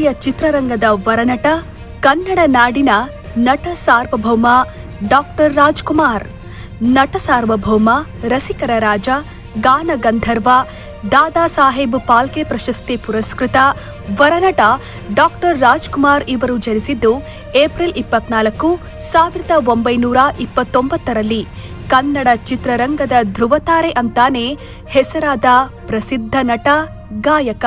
ಭಾರತೀಯ ಚಿತ್ರರಂಗದ ವರನಟ, ಕನ್ನಡ ನಾಡಿನ ನಟ ಸಾರ್ವಭೌಮ ಡಾಕ್ಟರ್ ರಾಜ್ಕುಮಾರ್. ನಟ ಸಾರ್ವಭೌಮ, ರಸಿಕರ ರಾಜ, ಗಾನ ಗಂಧರ್ವ, ದಾದಾ ಸಾಹೇಬ್ ಪಾಲ್ಕೆ ಪ್ರಶಸ್ತಿ ಪುರಸ್ಕೃತ ವರನಟ ಡಾಕ್ಟರ್ ರಾಜ್ಕುಮಾರ್ ಇವರು ಜನಿಸಿದ್ದು ಏಪ್ರಿಲ್ ಇಪ್ಪತ್ನಾಲ್ಕು, ಸಾವಿರದ ಒಂಬೈನೂರ ಇಪ್ಪತ್ತೊಂಬತ್ತರಲ್ಲಿ. ಕನ್ನಡ ಚಿತ್ರರಂಗದ ಧ್ರುವತಾರೆ ಅಂತಾನೆ ಹೆಸರಾದ ಪ್ರಸಿದ್ಧ ನಟ, ಗಾಯಕ.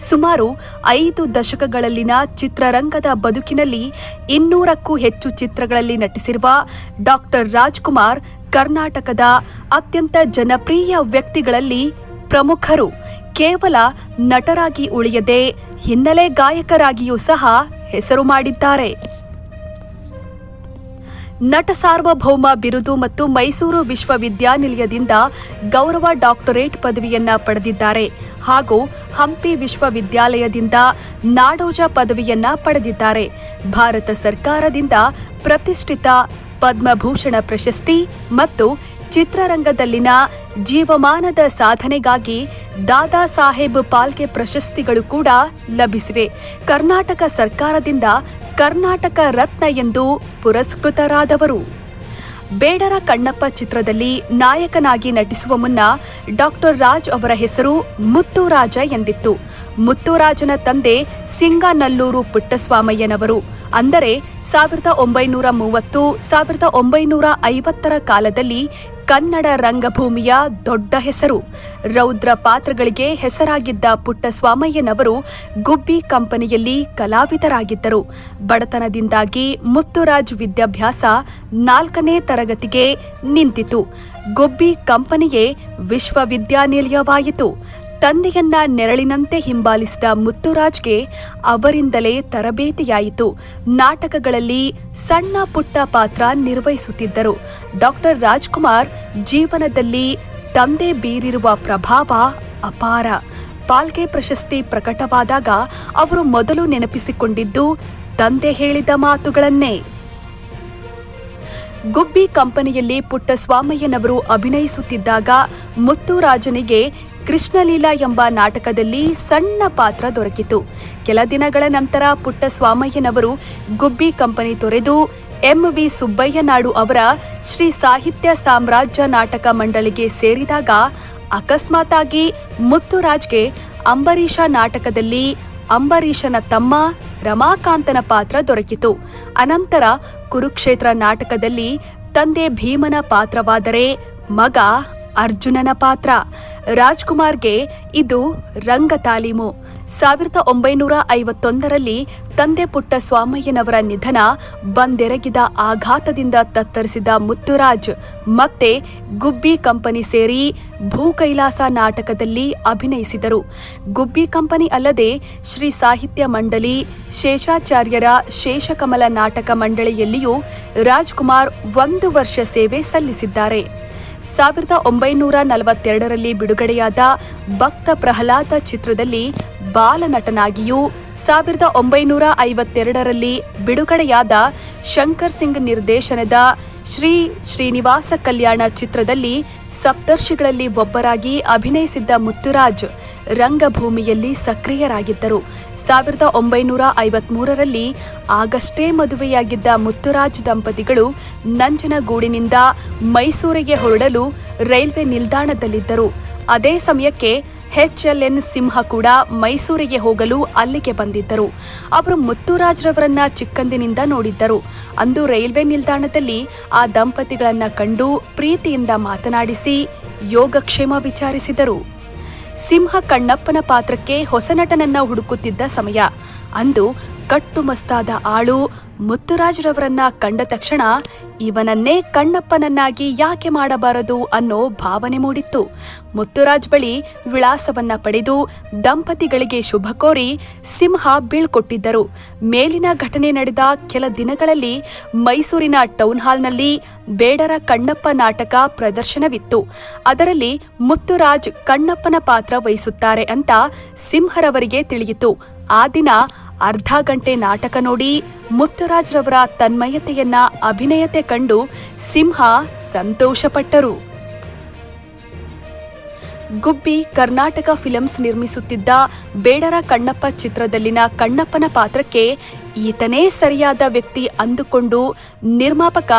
ಸುಮಾರು ಐದು ದಶಕಗಳಲ್ಲಿನ ಚಿತ್ರರಂಗದ ಬದುಕಿನಲ್ಲಿ ಇನ್ನೂರಕ್ಕೂ ಹೆಚ್ಚು ಚಿತ್ರಗಳಲ್ಲಿ ನಟಿಸಿರುವ ಡಾಕ್ಟರ್ ರಾಜ್ಕುಮಾರ್ ಕರ್ನಾಟಕದ ಅತ್ಯಂತ ಜನಪ್ರಿಯ ವ್ಯಕ್ತಿಗಳಲ್ಲಿ ಪ್ರಮುಖರು. ಕೇವಲ ನಟರಾಗಿ ಉಳಿಯದೆ ಹಿನ್ನೆಲೆ ಗಾಯಕರಾಗಿಯೂ ಸಹ ಹೆಸರು ಮಾಡಿದ್ದಾರೆ. ನಟ ಸಾರ್ವಭೌಮ ಬಿರುದು ಮತ್ತು ಮೈಸೂರು ವಿಶ್ವವಿದ್ಯಾನಿಲಯದಿಂದ ಗೌರವ ಡಾಕ್ಟರೇಟ್ ಪದವಿಯನ್ನ ಪಡೆದಿದ್ದಾರೆ ಹಾಗೂ ಹಂಪಿ ವಿಶ್ವವಿದ್ಯಾಲಯದಿಂದ ನಾಡೋಜ ಪದವಿಯನ್ನ ಪಡೆದಿದ್ದಾರೆ. ಭಾರತ ಸರ್ಕಾರದಿಂದ ಪ್ರತಿಷ್ಠಿತ ಪದ್ಮಭೂಷಣ ಪ್ರಶಸ್ತಿ ಮತ್ತು ಚಿತ್ರರಂಗದಲ್ಲಿನ ಜೀವಮಾನದ ಸಾಧನೆಗಾಗಿ ದಾದಾ ಸಾಹೇಬ್ ಪಾಲ್ಕೆ ಪ್ರಶಸ್ತಿಗಳು ಕೂಡ ಲಭಿಸಿವೆ. ಕರ್ನಾಟಕ ಸರ್ಕಾರದಿಂದ ಕರ್ನಾಟಕ ರತ್ನ ಎಂದು ಪುರಸ್ಕೃತರಾದವರು. ಬೇಡರ ಕಣ್ಣಪ್ಪ ಚಿತ್ರದಲ್ಲಿ ನಾಯಕನಾಗಿ ನಟಿಸುವ ಮುನ್ನ ಡಾಕ್ಟರ್ ರಾಜ್ ಅವರ ಹೆಸರು ಮುತ್ತುರಾಜ ಎಂದಿತ್ತು. ಮುತ್ತುರಾಜನ ತಂದೆ ಸಿಂಗನಲ್ಲೂರು ಪುಟ್ಟಸ್ವಾಮಯ್ಯನವರು. ಅಂದರೆ ಸಾವಿರದ ಒಂಬೈನೂರ ಮೂವತ್ತು, ಸಾವಿರದ ಒಂಬೈನೂರ ಐವತ್ತರ ಕಾಲದಲ್ಲಿ ಕನ್ನಡ ರಂಗಭೂಮಿಯ ದೊಡ್ಡ ಹೆಸರು. ರೌದ್ರ ಪಾತ್ರಗಳಿಗೆ ಹೆಸರಾಗಿದ್ದ ಪುಟ್ಟಸ್ವಾಮಯ್ಯನವರು ಗುಬ್ಬಿ ಕಂಪನಿಯಲ್ಲಿ ಕಲಾವಿದರಾಗಿದ್ದರು. ಬಡತನದಿಂದಾಗಿ ಮುತ್ತುರಾಜ್ ವಿದ್ಯಾಭ್ಯಾಸ ನಾಲ್ಕನೇ ತರಗತಿಗೆ ನಿಂತಿತು. ಗುಬ್ಬಿ ಕಂಪನಿಯೇ ವಿಶ್ವವಿದ್ಯಾನಿಲಯವಾಯಿತು. ತಂದೆಯನ್ನ ನೆರಳಿನಂತೆ ಹಿಂಬಾಲಿಸಿದ ಮುತ್ತುರಾಜ್ಗೆ ಅವರಿಂದಲೇ ತರಬೇತಿಯಾಯಿತು. ನಾಟಕಗಳಲ್ಲಿ ಸಣ್ಣ ಪುಟ್ಟ ಪಾತ್ರ ನಿರ್ವಹಿಸುತ್ತಿದ್ದರು. ಡಾಕ್ಟರ್ ರಾಜ್ಕುಮಾರ್ ಜೀವನದಲ್ಲಿ ತಂದೆ ಬೀರಿರುವ ಪ್ರಭಾವ ಅಪಾರ. ಪಾಲ್ಗೆ ಪ್ರಶಸ್ತಿ ಪ್ರಕಟವಾದಾಗ ಅವರು ಮೊದಲು ನೆನಪಿಸಿಕೊಂಡಿದ್ದು ತಂದೆ ಹೇಳಿದ ಮಾತುಗಳನ್ನೇ. ಗುಬ್ಬಿ ಕಂಪನಿಯಲ್ಲಿ ಪುಟ್ಟಸ್ವಾಮಯ್ಯನವರು ಅಭಿನಯಿಸುತ್ತಿದ್ದಾಗ ಮುತ್ತುರಾಜನಿಗೆ ಕೃಷ್ಣಲೀಲಾ ಎಂಬ ನಾಟಕದಲ್ಲಿ ಸಣ್ಣ ಪಾತ್ರ ದೊರಕಿತು. ಕೆಲ ದಿನಗಳ ನಂತರ ಪುಟ್ಟ ಸ್ವಾಮಯ್ಯನವರು ಗುಬ್ಬಿ ಕಂಪನಿ ತೊರೆದು ಎಂ ವಿ ಸುಬ್ಬಯ್ಯನಾಡು ಅವರ ಶ್ರೀ ಸಾಹಿತ್ಯ ಸಾಮ್ರಾಜ್ಯ ನಾಟಕ ಮಂಡಳಿಗೆ ಸೇರಿದಾಗ ಅಕಸ್ಮಾತಾಗಿ ಮುತ್ತುರಾಜ್ಗೆ ಅಂಬರೀಷ ನಾಟಕದಲ್ಲಿ ಅಂಬರೀಷನ ತಮ್ಮ ರಮಾಕಾಂತನ ಪಾತ್ರ ದೊರಕಿತು. ಅನಂತರ ಕುರುಕ್ಷೇತ್ರ ನಾಟಕದಲ್ಲಿ ತಂದೆ ಭೀಮನ ಪಾತ್ರವಾದರೆ ಮಗ ಅರ್ಜುನನ ಪಾತ್ರ. ರಾಜ್ಕುಮಾರ್ಗೆ ಇದು ರಂಗ ತಾಲೀಮು. ಸಾವಿರದ ಒಂಬೈನೂರ ಐವತ್ತೊಂದರಲ್ಲಿ ತಂದೆ ಪುಟ್ಟ ಸ್ವಾಮಯ್ಯನವರ ನಿಧನ ಬಂದೆರಗಿದ ಆಘಾತದಿಂದ ತತ್ತರಿಸಿದ ಮುತ್ತುರಾಜ್, ಮತ್ತೆ ಗುಬ್ಬಿ ಕಂಪನಿ ಸೇರಿ ಭೂ ಕೈಲಾಸ ನಾಟಕದಲ್ಲಿ ಅಭಿನಯಿಸಿದರು. ಗುಬ್ಬಿ ಕಂಪನಿ ಅಲ್ಲದೆ ಶ್ರೀ ಸಾಹಿತ್ಯ ಮಂಡಳಿ, ಶೇಷಾಚಾರ್ಯರ ಶೇಷಕಮಲ ನಾಟಕ ಮಂಡಳಿಯಲ್ಲಿಯೂ ರಾಜ್ಕುಮಾರ್ ಒಂದು ವರ್ಷ ಸೇವೆ ಸಲ್ಲಿಸಿದ್ದಾರೆ. ಸಾವಿರದ ಒಂಬೈನೂರ ನಲವತ್ತೆರಡರಲ್ಲಿ ಬಿಡುಗಡೆಯಾದ ಭಕ್ತ ಪ್ರಹ್ಲಾದ ಚಿತ್ರದಲ್ಲಿ ಬಾಲನಟನಾಗಿಯೂ ಸಾವಿರದ ಒಂಬೈನೂರ ಐವತ್ತೆರಡರಲ್ಲಿ ಬಿಡುಗಡೆಯಾದ ಶಂಕರ್ ಸಿಂಗ್ ನಿರ್ದೇಶನದ ಶ್ರೀ ಶ್ರೀನಿವಾಸ ಕಲ್ಯಾಣ ಚಿತ್ರದಲ್ಲಿ ಸಪ್ತರ್ಷಿಗಳಲ್ಲಿ ಒಬ್ಬರಾಗಿ ಅಭಿನಯಿಸಿದ್ದ ಮುತ್ತುರಾಜ್ ರಂಗಭೂಮಿಯಲ್ಲಿ ಸಕ್ರಿಯರಾಗಿದ್ದರು. ಸಾವಿರದ ಒಂಬೈನೂರ ಐವತ್ಮೂರರಲ್ಲಿ ಆಗಷ್ಟೇ ಮದುವೆಯಾಗಿದ್ದ ಮುತ್ತುರಾಜ್ ದಂಪತಿಗಳು ನಂಜನಗೂಡಿನಿಂದ ಮೈಸೂರಿಗೆ ಹೊರಡಲು ರೈಲ್ವೆ ನಿಲ್ದಾಣದಲ್ಲಿದ್ದರು. ಅದೇ ಸಮಯಕ್ಕೆ ಎನ್ ಸಿಂಹ ಕೂಡ ಮೈಸೂರಿಗೆ ಹೋಗಲು ಅಲ್ಲಿಗೆ ಬಂದಿದ್ದರು. ಅವರು ಮುತ್ತುರಾಜ್ರವರನ್ನ ಚಿಕ್ಕಂದಿನಿಂದ ನೋಡಿದ್ದರು. ಅಂದು ರೈಲ್ವೆ ನಿಲ್ದಾಣದಲ್ಲಿ ಆ ದಂಪತಿಗಳನ್ನ ಕಂಡು ಪ್ರೀತಿಯಿಂದ ಮಾತನಾಡಿಸಿ ಯೋಗಕ್ಷೇಮ ವಿಚಾರಿಸಿದರು. ಸಿಂಹ ಕಣ್ಣಪ್ಪನ ಪಾತ್ರಕ್ಕೆ ಹೊಸ ನಟನನ್ನ ಹುಡುಕುತ್ತಿದ್ದ ಸಮಯ. ಅಂದು ಕಟ್ಟುಮಸ್ತಾದ ಆಳು ಮುತ್ತುರಾಜ್ರವರನ್ನ ಕಂಡ ತಕ್ಷಣ ಇವನನ್ನೇ ಕಣ್ಣಪ್ಪನನ್ನಾಗಿ ಯಾಕೆ ಮಾಡಬಾರದು ಅನ್ನೋ ಭಾವನೆ ಮೂಡಿತ್ತು. ಮುತ್ತುರಾಜ್ ಬಳಿ ವಿಳಾಸವನ್ನ ಪಡೆದು ದಂಪತಿಗಳಿಗೆ ಶುಭ ಕೋರಿ ಸಿಂಹ ಬೀಳ್ಕೊಟ್ಟಿದ್ದರು. ಮೇಲಿನ ಘಟನೆ ನಡೆದ ಕೆಲ ದಿನಗಳಲ್ಲಿ ಮೈಸೂರಿನ ಟೌನ್ ಹಾಲ್ನಲ್ಲಿ ಬೇಡರ ಕಣ್ಣಪ್ಪ ನಾಟಕ ಪ್ರದರ್ಶನವಿತ್ತು. ಅದರಲ್ಲಿ ಮುತ್ತುರಾಜ್ ಕಣ್ಣಪ್ಪನ ಪಾತ್ರ ವಹಿಸುತ್ತಾರೆ ಅಂತ ಸಿಂಹರವರಿಗೆ ತಿಳಿಯಿತು. ಆ ದಿನ ಅರ್ಧ ಗಂಟೆ ನಾಟಕ ನೋಡಿ ಮುತ್ತುರಾಜ್ರವರ ತನ್ಮಯತೆಯನ್ನ ಅಭಿನಯತೆ ಕಂಡು ಸಿಂಹ ಸಂತೋಷಪಟ್ಟರು. ಗುಬ್ಬಿ ಕರ್ನಾಟಕ ಫಿಲಮ್ಸ್ ನಿರ್ಮಿಸುತ್ತಿದ್ದ ಬೇಡರ ಕಣ್ಣಪ್ಪ ಚಿತ್ರದಲ್ಲಿನ ಕಣ್ಣಪ್ಪನ ಪಾತ್ರಕ್ಕೆ ಈತನೇ ಸರಿಯಾದ ವ್ಯಕ್ತಿ ಅಂದುಕೊಂಡು ನಿರ್ಮಾಪಕ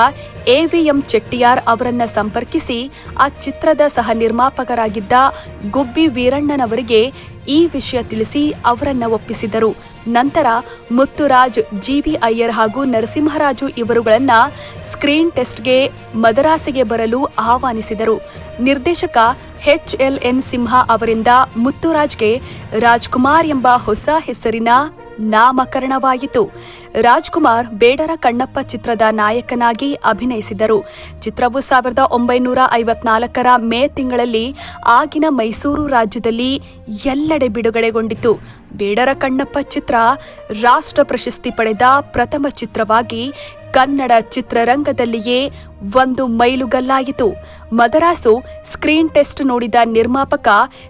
ಎವಿಎಂ ಚೆಟ್ಟಿಯಾರ್ ಅವರನ್ನ ಸಂಪರ್ಕಿಸಿ ಆ ಚಿತ್ರದ ಸಹ ನಿರ್ಮಾಪಕರಾಗಿದ್ದ ಗುಬ್ಬಿ ವೀರಣ್ಣನವರಿಗೆ ಈ ವಿಷಯ ತಿಳಿಸಿ ಅವರನ್ನ ಒಪ್ಪಿಸಿದರು. ನಂತರ ಮುತ್ತುರಾಜ್, ಜಿವಿ ಅಯ್ಯರ್ ಹಾಗೂ ನರಸಿಂಹರಾಜು ಇವರುಗಳನ್ನ ಸ್ಕ್ರೀನ್ ಟೆಸ್ಟ್ಗೆ ಮದರಾಸಿಗೆ ಬರಲು ಆಹ್ವಾನಿಸಿದರು. ನಿರ್ದೇಶಕ ಎಚ್ ಎಲ್ ಎನ್ ಸಿಂಹ ಅವರಿಂದ ಮುತ್ತುರಾಜ್ಗೆ ರಾಜ್ಕುಮಾರ್ ಎಂಬ ಹೊಸ ಹೆಸರಿನ ನಾಮಕರಣವಾಯಿತು. ರಾಜ್ಕುಮಾರ್ ಬೇಡರ ಕಣ್ಣಪ್ಪ ಚಿತ್ರದ ನಾಯಕನಾಗಿ ಅಭಿನಯಿಸಿದರು. ಚಿತ್ರವು ಸಾವಿರದ ಒಂಬೈನೂರ ಐವತ್ನಾಲ್ಕರ ಮೇ ತಿಂಗಳಲ್ಲಿ ಆಗಿನ ಮೈಸೂರು ರಾಜ್ಯದಲ್ಲಿ ಎಲ್ಲೆಡೆ ಬಿಡುಗಡೆಗೊಂಡಿತು. ಬೇಡರ ಕಣ್ಣಪ್ಪ ಚಿತ್ರ ರಾಷ್ಟ್ರ ಪ್ರಶಸ್ತಿ ಪಡೆದ ಪ್ರಥಮ ಚಿತ್ರವಾಗಿ ಕನ್ನಡ ಚಿತ್ರರಂಗದಲ್ಲಿಯೇ ಒಂದು ಮೈಲುಗಲ್ಲಾಯಿತು. ಮದರಾಸು ಸ್ಕ್ರೀನ್ ಟೆಸ್ಟ್ ನೋಡಿದ ನಿರ್ಮಾಪಕ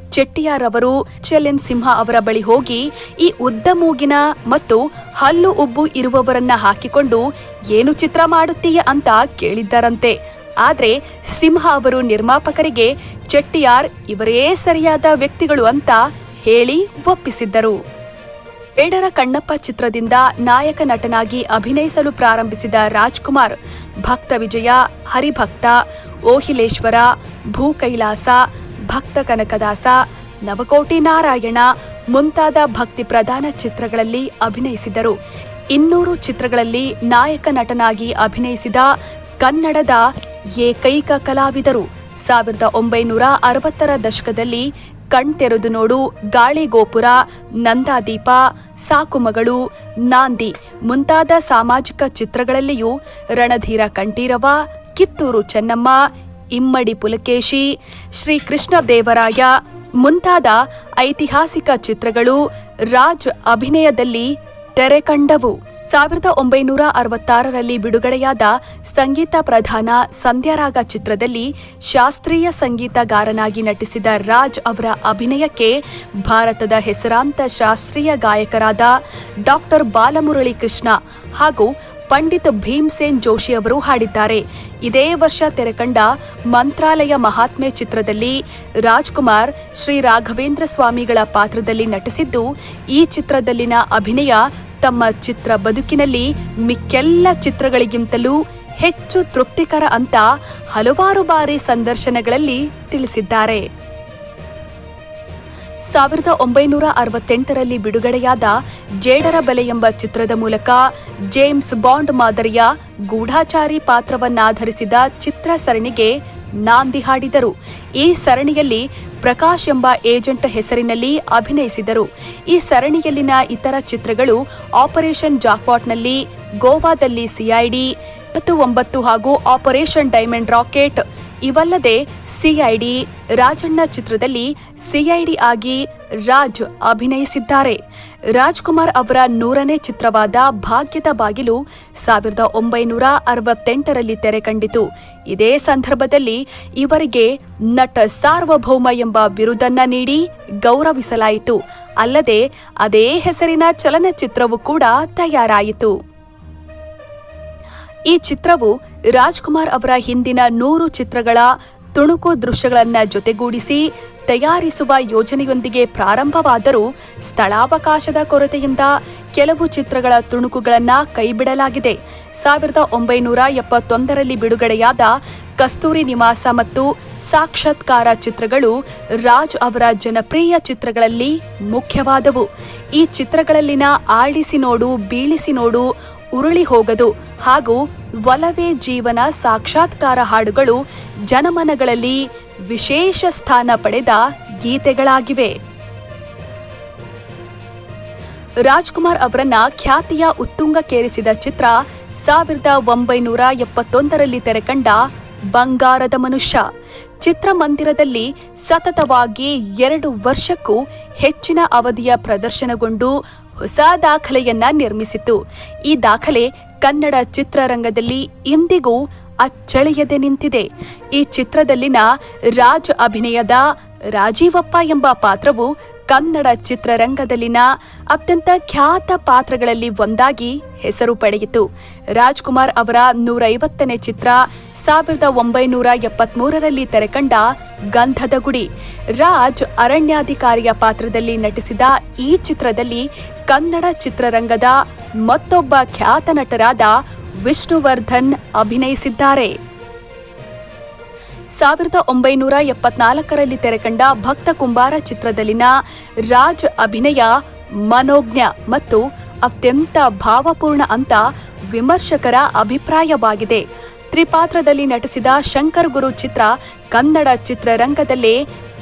ಚೆಟ್ಟಿಯಾರ್ ಅವರು ಚೆಲೆನ್ ಸಿಂಹ ಅವರ ಬಳಿ ಹೋಗಿ ಈ ಉದ್ದ ಮೂಗಿನ ಮತ್ತು ಹಲ್ಲು ಉಬ್ಬು ಇರುವವರನ್ನ ಹಾಕಿಕೊಂಡು ಏನು ಚಿತ್ರ ಮಾಡುತ್ತೀಯ ಅಂತ ಕೇಳಿದ್ದಾರಂತೆ. ಆದ್ರೆ ಸಿಂಹ ಅವರು ನಿರ್ಮಾಪಕರಿಗೆ ಚೆಟ್ಟಿಯಾರ್ ಇವರೇ ಸರಿಯಾದ ವ್ಯಕ್ತಿಗಳು ಅಂತ ಹೇಳಿ ಒಪ್ಪಿಸಿದ್ದರು. ಬೇಡರ ಕಣ್ಣಪ್ಪ ಚಿತ್ರದಿಂದ ನಾಯಕ ನಟನಾಗಿ ಅಭಿನಯಿಸಲು ಪ್ರಾರಂಭಿಸಿದ ರಾಜ್ಕುಮಾರ್, ಭಕ್ತ ವಿಜಯ, ಹರಿಭಕ್ತ, ಓಹಿಲೇಶ್ವರ, ಭೂಕೈಲಾಸ, ಭಕ್ತ ಕನಕದಾಸ, ನವಕೋಟಿ ನಾರಾಯಣ ಮುಂತಾದ ಭಕ್ತಿ ಪ್ರಧಾನ ಚಿತ್ರಗಳಲ್ಲಿ ಅಭಿನಯಿಸಿದರು. ಇನ್ನೂರು ಚಿತ್ರಗಳಲ್ಲಿ ನಾಯಕ ನಟನಾಗಿ ಅಭಿನಯಿಸಿದ ಕನ್ನಡದ ಏಕೈಕ ಕಲಾವಿದರು. ಸಾವಿರದ ಒಂಬೈನೂರ ಅರವತ್ತರ ದಶಕದಲ್ಲಿ ಕಣ್ತೆರೆದು ನೋಡು ಗಾಳಿಗೋಪುರ ನಂದಾದೀಪ ಸಾಕುಮಗಳು ನಾಂದಿ. ಮುಂತಾದ ಸಾಮಾಜಿಕ ಚಿತ್ರಗಳಲ್ಲಿಯೂ ರಣಧೀರ ಕಂಠೀರವ, ಕಿತ್ತೂರು ಚೆನ್ನಮ್ಮ, ಇಮ್ಮಡಿ ಪುಲಕೇಶಿ ಶ್ರೀ ಕೃಷ್ಣದೇವರಾಯ ಮುಂತಾದ ಐತಿಹಾಸಿಕ ಚಿತ್ರಗಳು ರಾಜ್ ಅಭಿನಯದಲ್ಲಿ ತೆರೆ ಕಂಡವು. ಸಾವಿರದ ಒಂಬೈನೂರ ಅರವತ್ತಾರರಲ್ಲಿ ಬಿಡುಗಡೆಯಾದ ಸಂಗೀತ ಪ್ರಧಾನ ಸಂಧ್ಯಾರಾಗ ಚಿತ್ರದಲ್ಲಿ ಶಾಸ್ತ್ರೀಯ ಸಂಗೀತಗಾರನಾಗಿ ನಟಿಸಿದ ರಾಜ್ ಅವರ ಅಭಿನಯಕ್ಕೆ ಭಾರತದ ಹೆಸರಾಂತ ಶಾಸ್ತ್ರೀಯ ಗಾಯಕರಾದ ಡಾಕ್ಟರ್ ಬಾಲಮುರಳಿ ಕೃಷ್ಣ ಹಾಗೂ ಪಂಡಿತ್ ಭೀಮ್ಸೇನ್ ಜೋಶಿ ಅವರು ಹಾಡಿದ್ದಾರೆ. ಇದೇ ವರ್ಷ ತೆರೆಕಂಡ ಮಂತ್ರಾಲಯ ಮಹಾತ್ಮೆ ಚಿತ್ರದಲ್ಲಿ ರಾಜ್ಕುಮಾರ್ ಶ್ರೀ ರಾಘವೇಂದ್ರ ಸ್ವಾಮಿಗಳ ಪಾತ್ರದಲ್ಲಿ ನಟಿಸಿದ್ದು, ಈ ಚಿತ್ರದಲ್ಲಿನ ಅಭಿನಯ ತಮ್ಮ ಚಿತ್ರ ಬದುಕಿನಲ್ಲಿ ಮಿಕ್ಕೆಲ್ಲ ಚಿತ್ರಗಳಿಗಿಂತಲೂ ಹೆಚ್ಚು ತೃಪ್ತಿಕರ ಅಂತ ಹಲವಾರು ಬಾರಿ ಸಂದರ್ಶನಗಳಲ್ಲಿ ತಿಳಿಸಿದ್ದಾರೆ. ಸಾವಿರದ ಒಂಬೈನೂರ ಅರವತ್ತೆಂಟರಲ್ಲಿ ಬಿಡುಗಡೆಯಾದ ಜೇಡರ ಬೆಲೆ ಎಂಬ ಚಿತ್ರದ ಮೂಲಕ ಜೇಮ್ಸ್ ಬಾಂಡ್ ಮಾದರಿಯ ಗೂಢಾಚಾರಿ ಪಾತ್ರವನ್ನಾಧರಿಸಿದ ಚಿತ್ರ ಸರಣಿಗೆ ನಾಂದಿ ಹಾಡಿದರು. ಈ ಸರಣಿಯಲ್ಲಿ ಪ್ರಕಾಶ್ ಎಂಬ ಏಜೆಂಟ್ ಹೆಸರಿನಲ್ಲಿ ಅಭಿನಯಿಸಿದರು. ಈ ಸರಣಿಯಲ್ಲಿನ ಇತರ ಚಿತ್ರಗಳು ಆಪರೇಷನ್ ಜಾಕ್ಪಾಟ್ನಲ್ಲಿ, ಗೋವಾದಲ್ಲಿ ಸಿಐಡಿ ಮತ್ತು ಒಂಬತ್ತು ಹಾಗೂ ಆಪರೇಷನ್ ಡೈಮಂಡ್ ರಾಕೆಟ್, ಇವಲ್ಲದೆ ಸಿಐಡಿ ರಾಜಣ್ಣ ಚಿತ್ರದಲ್ಲಿ ಸಿಐಡಿ ಆಗಿ ರಾಜ್ ಅಭಿನಯಿಸಿದ್ದಾರೆ. ರಾಜ್ಕುಮಾರ್ ಅವರ ನೂರನೇ ಚಿತ್ರವಾದ ಭಾಗ್ಯದ ಬಾಗಿಲು ಸಾವಿರದ ಒಂಬೈನೂರ ಅರವತ್ತೆಂಟರಲ್ಲಿ ತೆರೆ ಕಂಡಿತು. ಇದೇ ಸಂದರ್ಭದಲ್ಲಿ ಇವರಿಗೆ ನಟ ಸಾರ್ವಭೌಮ ಎಂಬ ಬಿರುದನ್ನ ನೀಡಿ ಗೌರವಿಸಲಾಯಿತು. ಅಲ್ಲದೆ ಅದೇ ಹೆಸರಿನ ಚಲನಚಿತ್ರವು ಕೂಡ ತಯಾರಾಯಿತು. ಈ ಚಿತ್ರವು ರಾಜ್ಕುಮಾರ್ ಅವರ ಹಿಂದಿನ ನೂರು ಚಿತ್ರಗಳ ತುಣುಕು ದೃಶ್ಯಗಳನ್ನು ಜೊತೆಗೂಡಿಸಿ ತಯಾರಿಸುವ ಯೋಜನೆಯೊಂದಿಗೆ ಪ್ರಾರಂಭವಾದರೂ ಸ್ಥಳಾವಕಾಶದ ಕೊರತೆಯಿಂದ ಕೆಲವು ಚಿತ್ರಗಳ ತುಣುಕುಗಳನ್ನು ಕೈಬಿಡಲಾಗಿದೆ. ಸಾವಿರದ ಒಂಬೈನೂರ ಎಪ್ಪತ್ತೊಂದರಲ್ಲಿ ಬಿಡುಗಡೆಯಾದ ಕಸ್ತೂರಿ ನಿವಾಸ ಮತ್ತು ಸಾಕ್ಷಾತ್ಕಾರ ಚಿತ್ರಗಳು ರಾಜ್ ಅವರ ಜನಪ್ರಿಯ ಚಿತ್ರಗಳಲ್ಲಿ ಮುಖ್ಯವಾದವು. ಈ ಚಿತ್ರಗಳಲ್ಲಿನ ಆಳಿಸಿ ನೋಡು, ಬೀಳಿಸಿ ನೋಡು ಉರುಳಿ ಹೋಗದು ಹಾಗೂ ಒಲವೇ ಜೀವನ ಸಾಕ್ಷಾತ್ಕಾರ ಹಾಡುಗಳು ಜನಮನಗಳಲ್ಲಿ ವಿಶೇಷ ಸ್ಥಾನ ಪಡೆದ ಗೀತೆಗಳಾಗಿವೆ. ರಾಜ್ಕುಮಾರ್ ಅವರನ್ನ ಖ್ಯಾತಿಯ ಉತ್ತುಂಗಕ್ಕೇರಿಸಿದ ಚಿತ್ರ ಸಾವಿರದ ಒಂಬೈನೂರ ಎಪ್ಪತ್ತೊಂದರಲ್ಲಿ ತೆರೆಕಂಡ ಬಂಗಾರದ ಮನುಷ್ಯ. ಚಿತ್ರಮಂದಿರದಲ್ಲಿ ಸತತವಾಗಿ ಎರಡು ವರ್ಷಕ್ಕೂ ಹೆಚ್ಚಿನ ಅವಧಿಯ ಪ್ರದರ್ಶನಗೊಂಡು ಹೊಸ ದಾಖಲೆಯನ್ನ ನಿರ್ಮಿಸಿತು. ಈ ದಾಖಲೆ ಕನ್ನಡ ಚಿತ್ರರಂಗದಲ್ಲಿ ಇಂದಿಗೂ ಅಚ್ಚಳಿಯದೆ ನಿಂತಿದೆ. ಈ ಚಿತ್ರದಲ್ಲಿನ ರಾಜ್ ಅಭಿನಯದ ರಾಜೀವಪ್ಪ ಎಂಬ ಪಾತ್ರವು ಕನ್ನಡ ಚಿತ್ರರಂಗದಲ್ಲಿನ ಅತ್ಯಂತ ಖ್ಯಾತ ಪಾತ್ರಗಳಲ್ಲಿ ಒಂದಾಗಿ ಹೆಸರು ಪಡೆಯಿತು. ರಾಜ್ಕುಮಾರ್ ಅವರ ನೂರೈವತ್ತನೇ ಚಿತ್ರ ಸಾವಿರದ ಒಂಬೈನೂರ ಎಪ್ಪತ್ಮೂರರಲ್ಲಿ ತೆರೆಕಂಡ ಗಂಧದ ಗುಡಿ. ರಾಜ್ ಅರಣ್ಯಾಧಿಕಾರಿಯ ಪಾತ್ರದಲ್ಲಿ ನಟಿಸಿದ ಈ ಚಿತ್ರದಲ್ಲಿ ಕನ್ನಡ ಚಿತ್ರರಂಗದ ಮತ್ತೊಬ್ಬ ಖ್ಯಾತ ನಟರಾದ ವಿಷ್ಣುವರ್ಧನ್ ಅಭಿನಯಿಸಿದ್ದಾರೆ. ಸಾವಿರದ ಒಂಬೈನೂರ ಎಪ್ಪತ್ನಾಲ್ಕರಲ್ಲಿ ತೆರೆಕಂಡ ಭಕ್ತ ಕುಂಬಾರ ಚಿತ್ರದಲ್ಲಿನ ರಾಜ್ ಅಭಿನಯ, ಮನೋಜ್ಞ ಮತ್ತು ಅತ್ಯಂತ ಭಾವಪೂರ್ಣ ಅಂತ ವಿಮರ್ಶಕರ ಅಭಿಪ್ರಾಯವಾಗಿದೆ. ತ್ರಿಪಾತ್ರದಲ್ಲಿ ನಟಿಸಿದ ಶಂಕರ್ ಗುರು ಚಿತ್ರ ಕನ್ನಡ ಚಿತ್ರರಂಗದಲ್ಲೇ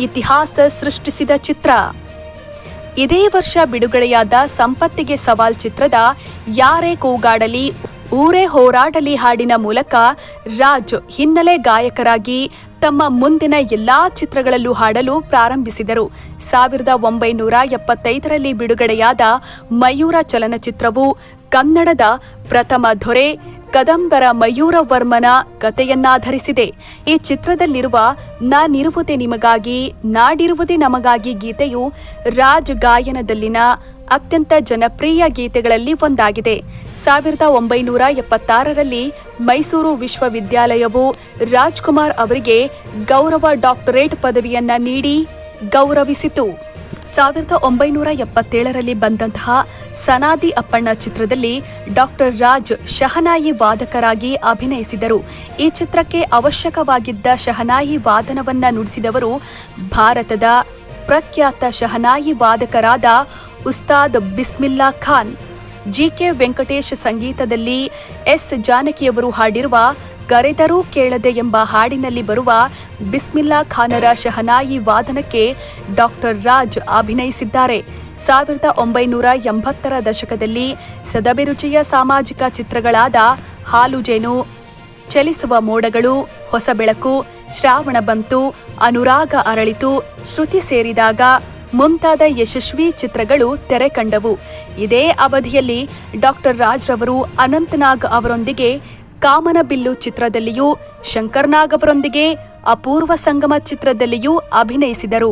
ಇತಿಹಾಸ ಸೃಷ್ಟಿಸಿದ ಚಿತ್ರ. ಇದೇ ವರ್ಷ ಬಿಡುಗಡೆಯಾದ ಸಂಪತ್ತಿಗೆ ಸವಾಲ್ ಚಿತ್ರದ ಯಾರೇ ಕೂಗಾಡಲಿ ಊರೇ ಹೋರಾಡಲಿ ಹಾಡಿನ ಮೂಲಕ ರಾಜ್ ಹಿನ್ನೆಲೆ ಗಾಯಕರಾಗಿ ತಮ್ಮ ಮುಂದಿನ ಎಲ್ಲಾ ಚಿತ್ರಗಳಲ್ಲೂ ಹಾಡಲು ಪ್ರಾರಂಭಿಸಿದರು. ಸಾವಿರದ ಒಂಬೈನೂರ ಎಪ್ಪತ್ತೈದರಲ್ಲಿ ಬಿಡುಗಡೆಯಾದ ಮಯೂರ ಚಲನಚಿತ್ರವು ಕನ್ನಡದ ಪ್ರಥಮ ದೊರೆ ಕದಂಬರ ಮಯೂರವರ್ಮನ ಕಥೆಯನ್ನಾಧರಿಸಿದೆ. ಈ ಚಿತ್ರದಲ್ಲಿರುವ ನಾನಿರುವುದೇ ನಿಮಗಾಗಿ, ನಾಡಿರುವುದೇ ನಮಗಾಗಿ ಗೀತೆಯು ರಾಜ್ ಗಾಯನದಲ್ಲಿನ ಅತ್ಯಂತ ಜನಪ್ರಿಯ ಗೀತೆಗಳಲ್ಲಿ ಒಂದಾಗಿದೆ. ಸಾವಿರದ ಒಂಬೈನೂರ ಎಪ್ಪತ್ತಾರರಲ್ಲಿ ಮೈಸೂರು ವಿಶ್ವವಿದ್ಯಾಲಯವು ರಾಜ್ಕುಮಾರ್ ಅವರಿಗೆ ಗೌರವ ಡಾಕ್ಟರೇಟ್ ಪದವಿಯನ್ನ ನೀಡಿ ಗೌರವಿಸಿತು. ಸಾವಿರದ ಒಂಬೈನೂರ ಎಪ್ಪತ್ತೇಳರಲ್ಲಿ ಬಂದಂತಹ ಸನಾದಿ ಅಪ್ಪಣ್ಣ ಚಿತ್ರದಲ್ಲಿ ಡಾಕ್ಟರ್ ರಾಜ್ ಶಹನಾಯಿ ವಾದಕರಾಗಿ ಅಭಿನಯಿಸಿದರು. ಈ ಚಿತ್ರಕ್ಕೆ ಅವಶ್ಯಕವಾಗಿದ್ದ ಶಹನಾಯಿ ವಾದನವನ್ನ ನುಡಿಸಿದವರು ಭಾರತದ ಪ್ರಖ್ಯಾತ ಶಹನಾಯಿ ವಾದಕರಾದ ಉಸ್ತಾದ್ ಬಿಸ್ಮಿಲ್ಲಾ ಖಾನ್. ಜಿಕೆ ವೆಂಕಟೇಶ್ ಸಂಗೀತದಲ್ಲಿ ಎಸ್ ಜಾನಕಿಯವರು ಹಾಡಿರುವ ಕರೆದರೂ ಕೇಳದೆ ಎಂಬ ಹಾಡಿನಲ್ಲಿ ಬರುವ ಬಿಸ್ಮಿಲ್ಲಾ ಖಾನರ ಶಹನಾಯಿ ವಾದನಕ್ಕೆ ಡಾಕ್ಟರ್ ರಾಜ್ ಅಭಿನಯಿಸಿದ್ದಾರೆ. ಸಾವಿರದ ಒಂಬೈನೂರ ಎಂಬತ್ತರ ದಶಕದಲ್ಲಿ ಸದಭಿರುಚಿಯ ಸಾಮಾಜಿಕ ಚಿತ್ರಗಳಾದ ಹಾಲುಜೇನು, ಚಲಿಸುವ ಮೋಡಗಳು ಹೊಸ ಬೆಳಕು ಶ್ರಾವಣ ಬಂತು, ಅನುರಾಗ ಅರಳಿತು, ಶ್ರುತಿ ಸೇರಿದಾಗ ಮುಂತಾದ ಯಶಸ್ವಿ ಚಿತ್ರಗಳು ತೆರೆ ಕಂಡವು. ಇದೇ ಅವಧಿಯಲ್ಲಿ ಡಾಕ್ಟರ್ ರಾಜ್ ರವರು ಅನಂತನಾಗ್ ಅವರೊಂದಿಗೆ ಕಾಮನಬಿಲ್ಲು ಚಿತ್ರದಲ್ಲಿಯೂ ಶಂಕರ್ನಾಗ್ ಅವರೊಂದಿಗೆ ಅಪೂರ್ವ ಸಂಗಮ ಚಿತ್ರದಲ್ಲಿಯೂ ಅಭಿನಯಿಸಿದರು.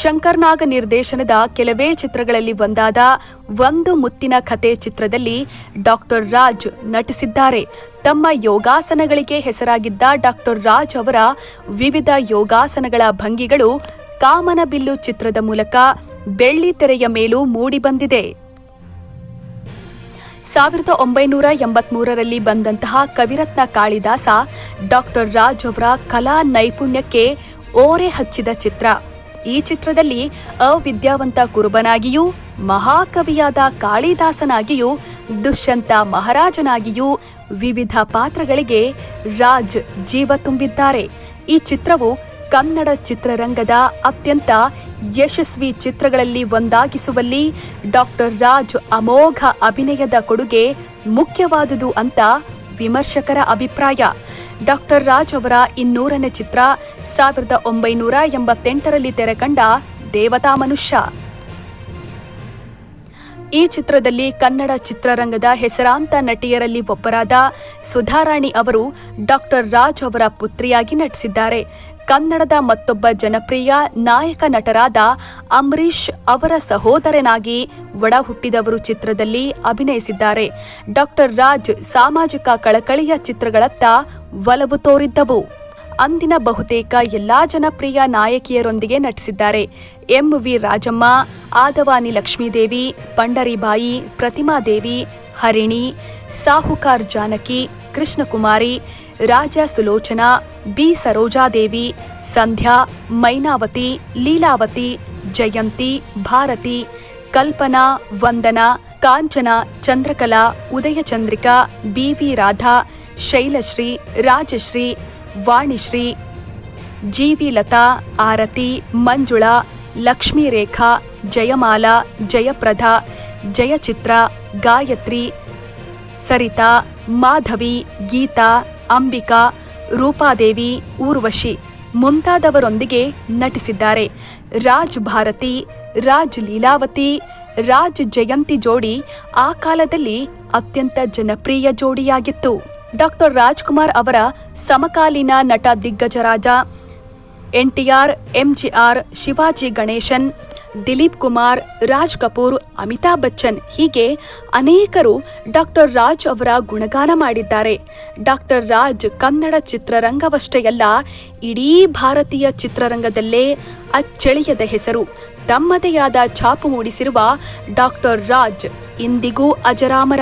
ಶಂಕರ್ನಾಗ್ ನಿರ್ದೇಶನದ ಕೆಲವೇ ಚಿತ್ರಗಳಲ್ಲಿ ಒಂದಾದ ಒಂದು ಮುತ್ತಿನ ಕಥೆ ಚಿತ್ರದಲ್ಲಿ ಡಾಕ್ಟರ್ ರಾಜ್ ನಟಿಸಿದ್ದಾರೆ. ತಮ್ಮ ಯೋಗಾಸನಗಳಿಗೆ ಹೆಸರಾಗಿದ್ದ ಡಾಕ್ಟರ್ ರಾಜ್ ಅವರ ವಿವಿಧ ಯೋಗಾಸನಗಳ ಭಂಗಿಗಳು ಕಾಮನಬಿಲ್ಲು ಚಿತ್ರದ ಮೂಲಕ ಬೆಳ್ಳಿ ತೆರೆಯ ಮೇಲೂ ಮೂಡಿಬಂದಿದೆ ಸಾವಿರದ ಒಂಬೈನೂರ ಎಂಬತ್ಮೂರರಲ್ಲಿ ಬಂದಂತಹ ಕವಿರತ್ನ ಕಾಳಿದಾಸ ಡಾಕ್ಟರ್ ರಾಜ್ ಅವರ ಕಲಾ ನೈಪುಣ್ಯಕ್ಕೆ ಓರೆ ಹಚ್ಚಿದ ಚಿತ್ರ. ಈ ಚಿತ್ರದಲ್ಲಿ ಅವಿದ್ಯಾವಂತ ಕುರುಬನಾಗಿಯೂ, ಮಹಾಕವಿಯಾದ ಕಾಳಿದಾಸನಾಗಿಯೂ, ದುಷ್ಯಂತ ಮಹಾರಾಜನಾಗಿಯೂ ವಿವಿಧ ಪಾತ್ರಗಳಿಗೆ ರಾಜ್ ಜೀವ ತುಂಬಿದ್ದಾರೆ. ಈ ಚಿತ್ರವು ಕನ್ನಡ ಚಿತ್ರರಂಗದ ಅತ್ಯಂತ ಯಶಸ್ವಿ ಚಿತ್ರಗಳಲ್ಲಿ ಒಂದಾಗಿಸುವಲ್ಲಿ ಡಾಕ್ಟರ್ ರಾಜ್ ಅಮೋಘ ಅಭಿನಯದ ಕೊಡುಗೆ ಮುಖ್ಯವಾದುದು ಅಂತ ವಿಮರ್ಶಕರ ಅಭಿಪ್ರಾಯ. ಡಾಕ್ಟರ್ ರಾಜ್ ಅವರ ಇನ್ನೂರನೇ ಚಿತ್ರ ಸಾವಿರದ ಒಂಬೈನೂರ ಎಂಬತ್ತೆಂಟರಲ್ಲಿ ತೆರೆಕಂಡ ದೇವತಾ ಮನುಷ್ಯ. ಈ ಚಿತ್ರದಲ್ಲಿ ಕನ್ನಡ ಚಿತ್ರರಂಗದ ಹೆಸರಾಂತ ನಟಿಯರಲ್ಲಿ ಒಬ್ಬರಾದ ಸುಧಾರಾಣಿ ಅವರು ಡಾಕ್ಟರ್ ರಾಜ್ ಅವರ ಪುತ್ರಿಯಾಗಿ ನಟಿಸಿದ್ದಾರೆ. ಕನ್ನಡದ ಮತ್ತೊಬ್ಬ ಜನಪ್ರಿಯ ನಾಯಕ ನಟರಾದ ಅಂಬರೀಷ್ ಅವರ ಸಹೋದರನಾಗಿ ಒಡ ಹುಟ್ಟಿದವರು ಚಿತ್ರದಲ್ಲಿ ಅಭಿನಯಿಸಿದ್ದಾರೆ. ಡಾಕ್ಟರ್ ರಾಜ್ ಸಾಮಾಜಿಕ ಕಳಕಳಿಯ ಚಿತ್ರಗಳತ್ತ ಒಲವು ತೋರಿದ್ದವು. ಅಂದಿನ ಬಹುತೇಕ ಎಲ್ಲಾ ಜನಪ್ರಿಯ ನಾಯಕಿಯರೊಂದಿಗೆ ನಟಿಸಿದ್ದಾರೆ. M V Rajamma, Adavani Lakshmidevi, Pandaribai Pratimadevi Harini, Sahukar Janaki, Krishnakumari Raja Sulochana B Sarojadevi Sandhya Mynavathi Leelavathi Jayanthi Bharathi Kalpana Vandana Kanchana Chandrakala Udayachandrika B V Radha Shylashri Rajashri Vanishri G V Latha Aarathi Manjula ಲಕ್ಷ್ಮೀರೇಖಾ Jayamala ಜಯಪ್ರಧ Jayachitra Gayatri Sarita Madhavi Geetha Ambika, Roopadevi, Urvashi ಮುಂತಾದವರೊಂದಿಗೆ ನಟಿಸಿದ್ದಾರೆ. ರಾಜ್ ಭಾರತಿ, ರಾಜ್ ಲೀಲಾವತಿ, ರಾಜ್ ಜಯಂತಿ ಜೋಡಿ ಆ ಕಾಲದಲ್ಲಿ ಅತ್ಯಂತ ಜನಪ್ರಿಯ ಜೋಡಿಯಾಗಿತ್ತು. Doctor Rajkumar ಅವರ ಸಮಕಾಲೀನ ನಟ ದಿಗ್ಗಜರಾದ ಎನ್ಟಿಆರ್, ಎಂಜಿಆರ್, ಶಿವಾಜಿ ಗಣೇಶನ್, ದಿಲೀಪ್ ಕುಮಾರ್, ರಾಜ್ ಕಪೂರ್, ಅಮಿತಾಬ್ ಬಚ್ಚನ್ ಹೀಗೆ ಅನೇಕರು ಡಾಕ್ಟರ್ ರಾಜ್ ಅವರ ಗುಣಗಾನ ಮಾಡಿದ್ದಾರೆ. ಡಾಕ್ಟರ್ ರಾಜ್ ಕನ್ನಡ ಚಿತ್ರರಂಗವಷ್ಟೇ ಅಲ್ಲ ಇಡೀ ಭಾರತೀಯ ಚಿತ್ರರಂಗದಲ್ಲೇ ಅಚ್ಚಳಿಯದ ಹೆಸರು. ತಮ್ಮದೇ ಆದ ಛಾಪು ಮೂಡಿಸಿರುವ ಡಾಕ್ಟರ್ ರಾಜ್ ಇಂದಿಗೂ ಅಜರಾಮರ.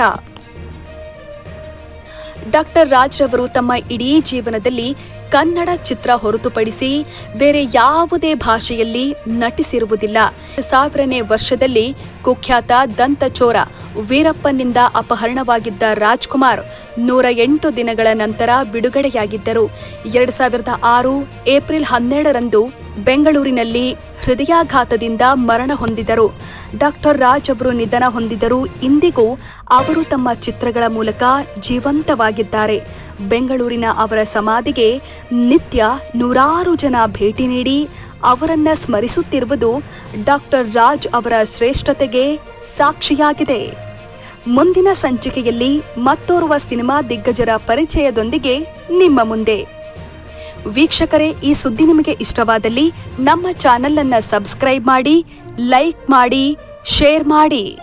ಡಾಕ್ಟರ್ ರಾಜ್ ರವರು ತಮ್ಮ ಇಡೀ ಜೀವನದಲ್ಲಿ ಕನ್ನಡ ಚಿತ್ರ ಹೊರತುಪಡಿಸಿ ಬೇರೆ ಯಾವುದೇ ಭಾಷೆಯಲ್ಲಿ ನಟಿಸಿರುವುದಿಲ್ಲ. ಸಾವಿರನೇ ವರ್ಷದಲ್ಲಿ ಕುಖ್ಯಾತ ದಂತಚೋರ ವೀರಪ್ಪನಿಂದ ಅಪಹರಣವಾಗಿದ್ದ ರಾಜ್ಕುಮಾರ್ ನೂರ ಎಂಟು ದಿನಗಳ ನಂತರ ಬಿಡುಗಡೆಯಾಗಿದ್ದರು. ಎರಡು ಸಾವಿರದ ಆರು ಏಪ್ರಿಲ್ ಹನ್ನೆರಡರಂದು ಬೆಂಗಳೂರಿನಲ್ಲಿ ಹೃದಯಾಘಾತದಿಂದ ಮರಣ ಹೊಂದಿದರು. ಡಾಕ್ಟರ್ ರಾಜ್ ಅವರು ನಿಧನ ಹೊಂದಿದರು ಇಂದಿಗೂ ಅವರು ತಮ್ಮ ಚಿತ್ರಗಳ ಮೂಲಕ ಜೀವಂತವಾಗಿದ್ದಾರೆ. ಬೆಂಗಳೂರಿನ ಅವರ ಸಮಾಧಿಗೆ ನಿತ್ಯ ನೂರಾರು ಜನ ಭೇಟಿ ನೀಡಿ ಅವರನ್ನ ಸ್ಮರಿಸುತ್ತಿರುವುದು ಡಾಕ್ಟರ್ ರಾಜ್ ಅವರ ಶ್ರೇಷ್ಠತೆಗೆ ಸಾಕ್ಷಿಯಾಗಿದೆ. ಮುಂದಿನ ಸಂಚಿಕೆಯಲ್ಲಿ ಮತ್ತೋರ್ವ ಸಿನಿಮಾ ದಿಗ್ಗಜರ ಪರಿಚಯದೊಂದಿಗೆ ನಿಮ್ಮ ಮುಂದೆ. ವೀಕ್ಷಕರೇ, ಈ ಸುದ್ದಿ ನಿಮಗೆ ಇಷ್ಟವಾದಲ್ಲಿ ನಮ್ಮ ಚಾನೆಲ್ ಅನ್ನ ಸಬ್ಸ್ಕ್ರೈಬ್ ಮಾಡಿ, ಲೈಕ್ ಮಾಡಿ, ಶೇರ್ ಮಾಡಿ.